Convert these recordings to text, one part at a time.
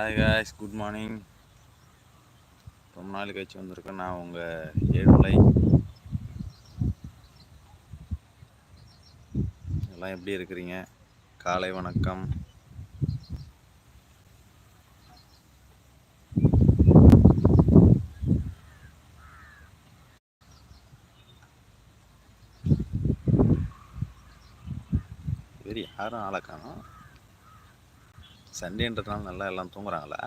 Hi guys good morning ரொம்ப நாள் கழிச்சு வந்திருக்கேன். நான் உங்கள் ஏழுமலை. எல்லாம் எப்படி இருக்கிறீங்க? காலை வணக்கம். சரி யாரும் ஆளை காணும். சண்டேன்றதுனால நல்லா எல்லாம் தூங்குறாங்களா?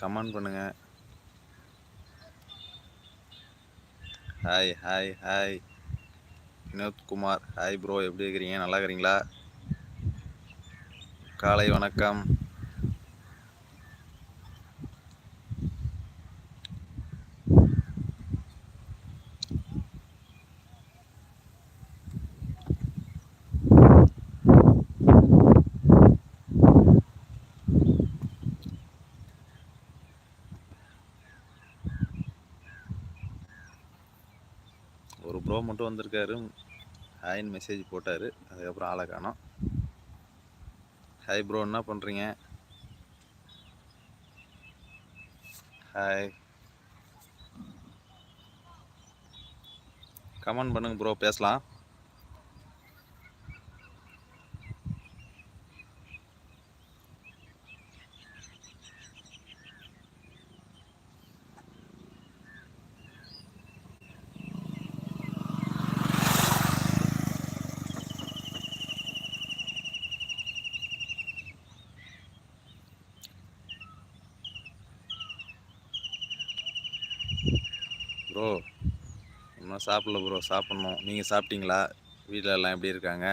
கமெண்ட் பண்ணுங்க. Hi hi hi Vinodkumar hi bro எப்படி இருக்கிறீங்க? நல்லா இருக்கிறீங்களா? காலை வணக்கம். ஒரு ப்ரோ மட்டும் வந்திருக்காரு. ஹாய்னு மெசேஜ் போட்டார். அதுக்கப்புறம் ஆளை காணோம். ஹாய் ப்ரோ என்ன பண்ணுறீங்க ஹாய் கமெண்ட் பண்ணுங்க ப்ரோ பேசலாம். ப்ரோ இன்னும் சாப்பிடல ப்ரோ சாப்பிட்ணும். நீங்கள் சாப்பிட்டீங்களா? வீட்டில் எல்லாம் எப்படி இருக்காங்க?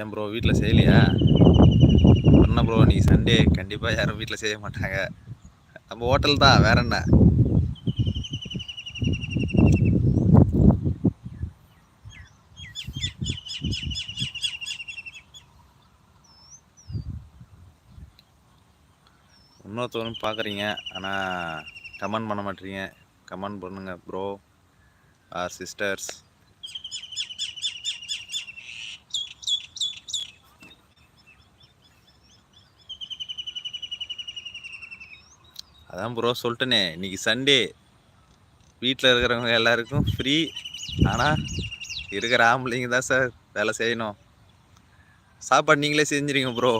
ஏன் ப்ரோ வீட்டில் செய்யலையா? என்ன ப்ரோ நீ சண்டே கண்டிப்பாக யாரும் வீட்டில் செய்ய மாட்டாங்க. நம்ம ஹோட்டல் தான் வேற என்ன? இன்னொருத்தவரும் பார்க்குறீங்க ஆனால் கமெண்ட் பண்ண மாட்டீங்க. கமெண்ட் பண்ணுங்க ப்ரோ ஆர் சிஸ்டர்ஸ் அதான் ப்ரோ சொல்லிட்டேனே இன்னைக்கு சண்டே வீட்டில் இருக்கிறவங்க எல்லாருக்கும் ஃப்ரீ ஆனால் இருக்கிற ஆம்பளைங்க தான் சார் வேலை செய்யணும். சாப்பாடு நீங்களே செஞ்சுருங்க ப்ரோ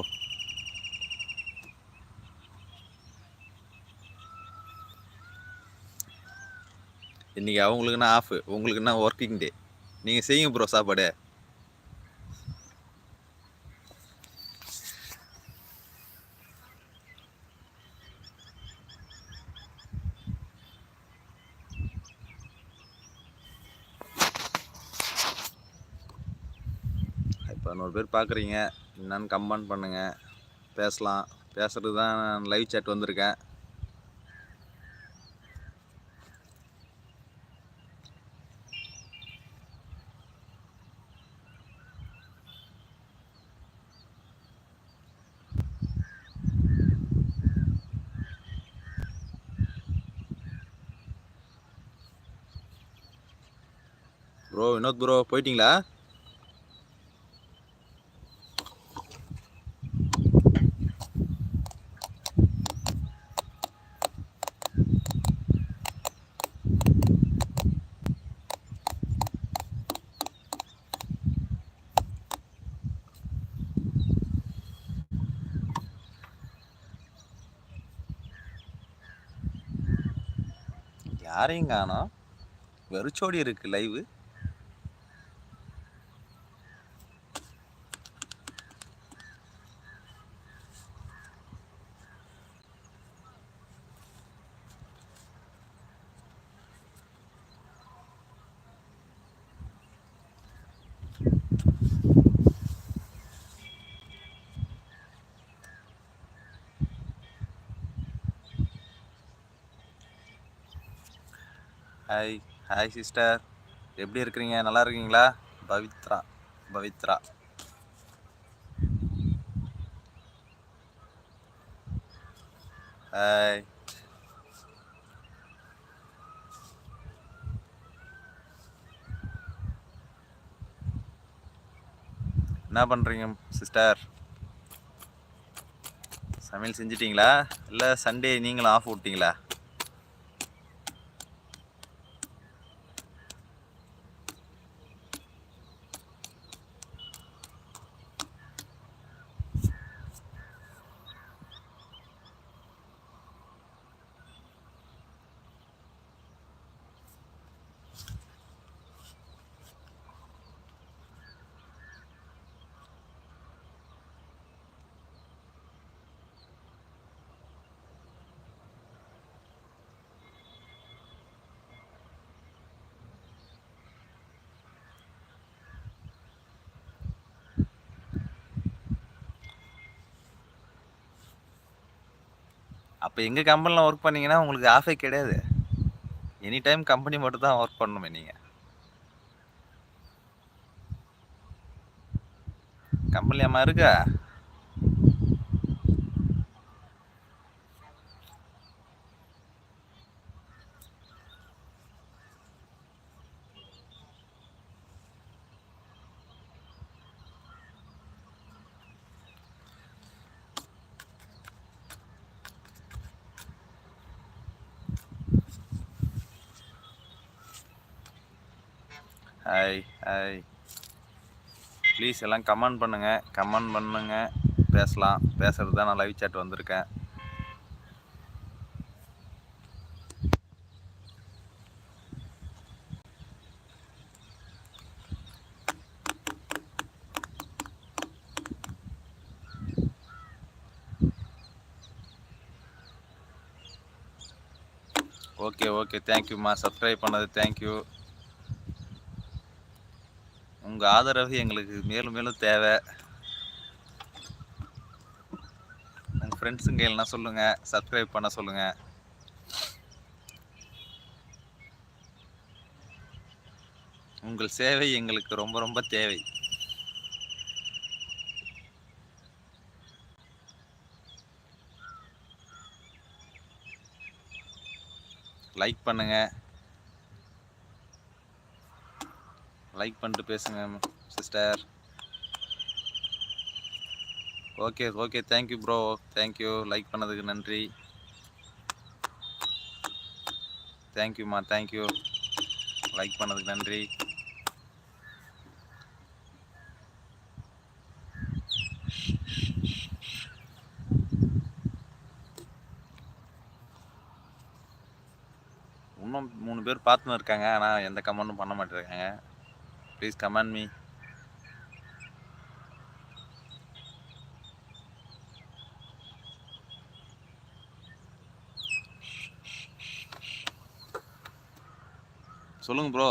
இன்றைக்கி அவங்களுக்குன்னா ஆஃபு உங்களுக்குன்னா ஒர்க்கிங் டே நீங்கள் செய்யுங்க ப்ரோ சாப்பாடு. இப்போ பேர் பார்க்குறீங்க என்னன்னு கமெண்ட் பண்ணுங்கள் பேசலாம். பேசுகிறது தான் நான் லைவ் சேட் வந்திருக்கேன் ப்ரோ வினோத் ப்ரோ போயிட்டீங்களா? யாரையும் காணோம். வெறிச்சோடி இருக்கு லைவு ஹாய் ஹாய் சிஸ்டர் எப்படி இருக்கிறீங்க? நல்லா இருக்கீங்களா? பவித்ரா. பவித்ரா. ஹாய் என்ன பண்ணுறீங்க சிஸ்டர் சமையல் செஞ்சிட்டிங்களா? இல்லை சண்டே நீங்களும் ஆஃப் விட்டிங்களா? அப்போ எங்கள் கம்பெனியில் ஒர்க் பண்ணிங்கன்னா உங்களுக்கு ஆஃபே கிடையாது. எனி டைம் கம்பெனி மட்டும் தான் ஒர்க் பண்ணணுமே நீங்கள் கம்பெனி அம்மா இருக்கா? ஹாய் ஹாய் ப்ளீஸ் எல்லாம் கமெண்ட் பண்ணுங்கள் கமெண்ட் பண்ணுங்கள் பேசலாம். பேசுறது தான் நான் லைவ் சாட் வந்திருக்கேன். ஓகே ஓகே தேங்க்யூம்மா சப்ஸ்கிரைப் பண்ணது தேங்க்யூ உங்கள் ஆதரவு எங்களுக்கு மேலும் மேலும் தேவை. உங்கள் ஃப்ரெண்ட்ஸுங்க எல்லாம் சொல்லுங்கள் சப்ஸ்கிரைப் பண்ண சொல்லுங்கள் உங்கள் சேவை எங்களுக்கு ரொம்ப ரொம்ப தேவை. லைக் பண்ணுங்கள் லைக் பண்ணிட்டு பேசுங்க sister. Okay okay. Thank you bro thank you like பண்ணதுக்கு நன்றி. தேங்க்யூம்மா தேங்க்யூ லைக் பண்ணதுக்கு நன்றி. இன்னும் மூணு பேர் பார்த்துன்னு இருக்காங்க ஆனால் எந்த கமெண்ட்டும் பண்ண மாட்டேங்கிறாங்க ப்ளீஸ் கமெண்ட் me. சொல்லுங்க ப்ரோ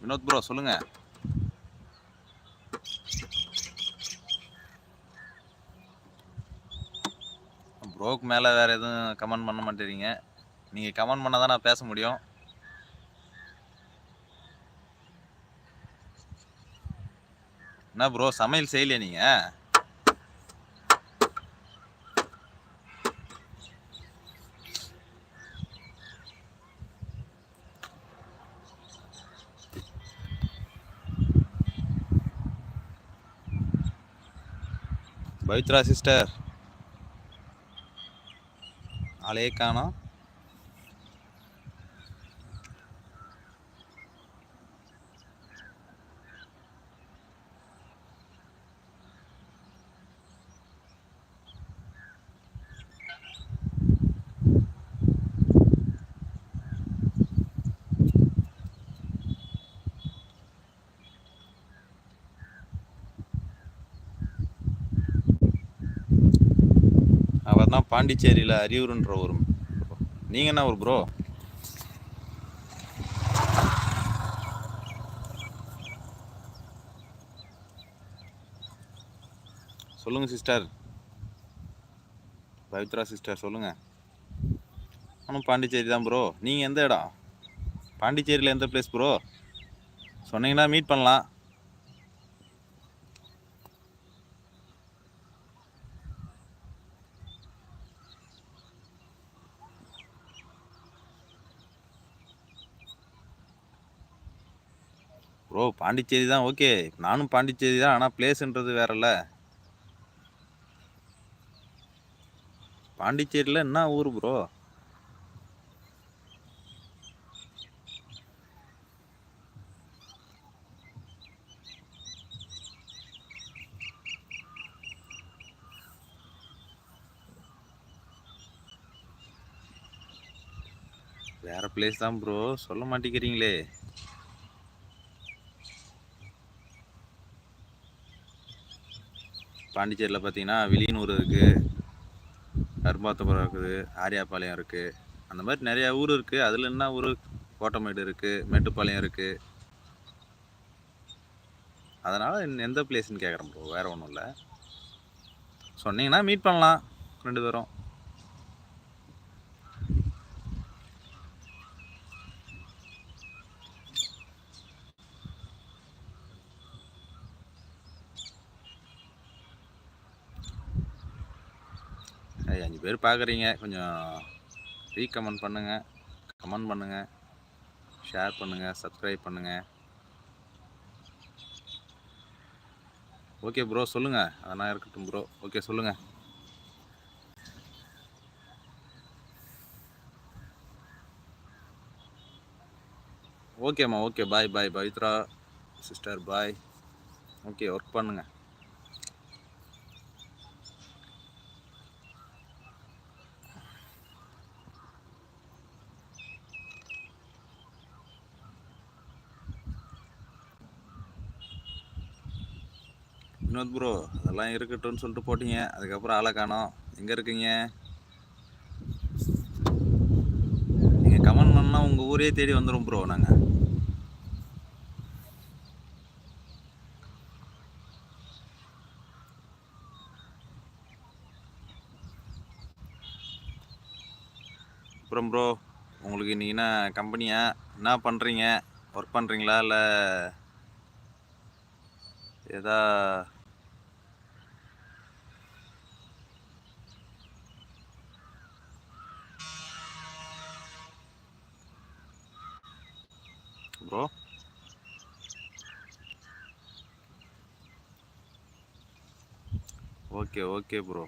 வினோத் ப்ரோ சொல்லுங்க. ப்ரோக்கு மேலே வேற எதுவும் கமெண்ட் பண்ண மாட்டேறீங்க. நீங்கள் கமெண்ட் பண்ணால் தான் நான் பேச முடியும். என்ன ப்ரோ சமையல் செய்யலையா நீங்கள் பவித்ரா சிஸ்டர் ஆளே காணோம். அவர் பாண்டிச்சேரியில் அரியூருன்ற ஒரு நீங்கள் என்ன ஒரு ப்ரோ சொல்லுங்க சிஸ்டர் பவித்ரா சிஸ்டர் சொல்லுங்க. நானும் பாண்டிச்சேரி தான் ப்ரோ நீங்கள் எந்த இடம்? பாண்டிச்சேரியில் எந்த பிளேஸ் ப்ரோ சொன்னீங்கன்னா மீட் பண்ணலாம் ப்ரோ பாண்டிச்சேரி தான் ஓகே. நானும் பாண்டிச்சேரி தான் ஆனால் பிளேஸ்ன்றது வேறல்ல. பாண்டிச்சேரியில் என்ன ஊர் ப்ரோ வேறு பிளேஸ் தான் ப்ரோ சொல்ல மாட்டேங்கிறீங்களே. பாண்டிச்சேரியில் பார்த்தீங்கன்னா வெளியனூர் இருக்குது கரும்பாத்தபுரம் இருக்குது ஆரியாபாளையம் இருக்குது அந்த மாதிரி நிறையா ஊர் இருக்குது அதில் என்ன ஊர்? கோட்டமேடு இருக்குது மேட்டுப்பாளையம் இருக்குது அதனால் எந்த பிளேஸ்ன்னு கேட்குறேன் ப்ரோ வேறு ஒன்றும் இல்லை. சொன்னீங்கன்னா மீட் பண்ணலாம் ரெண்டு பேரும். ஏய், அஞ்சு பேர் பார்க்குறீங்க. கொஞ்சம் ரீகமெண்ட் பண்ணுங்கள் கமெண்ட் பண்ணுங்கள் ஷேர் பண்ணுங்கள் சப்ஸ்கிரைப் பண்ணுங்கள் ஓகே ப்ரோ சொல்லுங்கள் அதெல்லாம் இருக்கட்டும் ப்ரோ ஓகே சொல்லுங்கள் ஓகேம்மா okay bye bye Pavithra sister. Bye okay work பண்ணுங்கள் வினோத் ப்ரோ அதெல்லாம் இருக்கட்டும்னு சொல்லிட்டு போட்டீங்க. அதுக்கப்புறம் ஆளை காணோம். எங்கே இருக்கீங்க? நீங்கள் கமெண்ட் பண்ணால் உங்கள் ஊரே தேடி வந்துடும் ப்ரோ நாங்கள் அப்புறம் ப்ரோ உங்களுக்கு இன்னைக்கு என்ன கம்பெனியா என்ன பண்ணுறீங்க ஒர்க் பண்ணுறீங்களா இல்லை ஏதா ப்ரோ ஓகே ஓகே ப்ரோ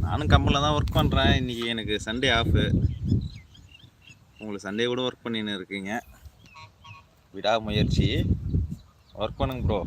நானும் கம்பெனியில் தான் ஒர்க் பண்ணுறேன் இன்றைக்கி எனக்கு சண்டே ஆஃபு உங்களுக்கு சண்டே கூட ஒர்க் பண்ணின்னு இருக்கீங்க. விடாமுயற்சி. ஒர்க் பண்ணுங்க ப்ரோ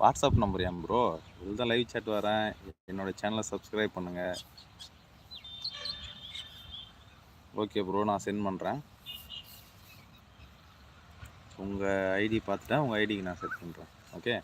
வாட்ஸ்அப் நம்பர் ஏன் ப்ரோ இதில் தான் லைவ் சேட் வரேன். என்னோட சேனலை சப்ஸ்கிரைப் பண்ணுங்கள் ஓகே ப்ரோ நான் சென்ட் பண்ணுறேன் உங்கள் ஐடி பார்த்துட்டேன் உங்கள் ஐடிக்கு நான் செட் பண்ணுறேன் ஓகே